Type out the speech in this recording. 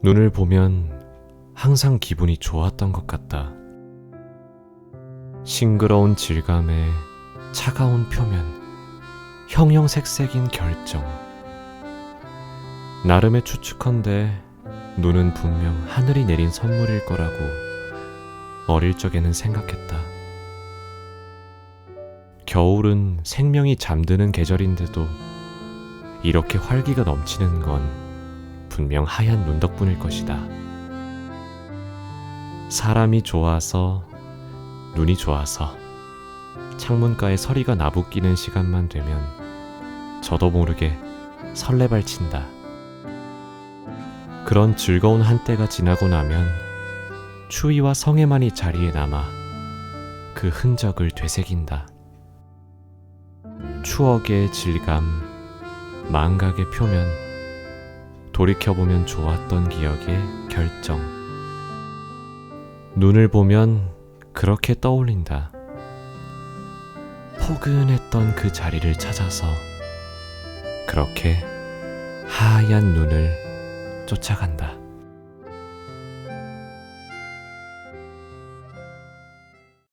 눈을 보면 항상 기분이 좋았던 것 같다. 싱그러운 질감에 차가운 표면, 형형색색인 결정. 나름의 추측컨대 눈은 분명 하늘이 내린 선물일 거라고 어릴 적에는 생각했다. 겨울은 생명이 잠드는 계절인데도 이렇게 활기가 넘치는 건 분명 하얀 눈 덕분일 것이다. 사람이 좋아서 눈이 좋아서 창문가에 서리가 나부끼는 시간만 되면 저도 모르게 설레발친다. 그런 즐거운 한때가 지나고 나면 추위와 성에만이 자리에 남아 그 흔적을 되새긴다. 추억의 질감, 망각의 표면, 돌이켜보면 좋았던 기억의 결정. 눈을 보면 그렇게 떠올린다. 포근했던 그 자리를 찾아서 그렇게 하얀 눈을 쫓아간다.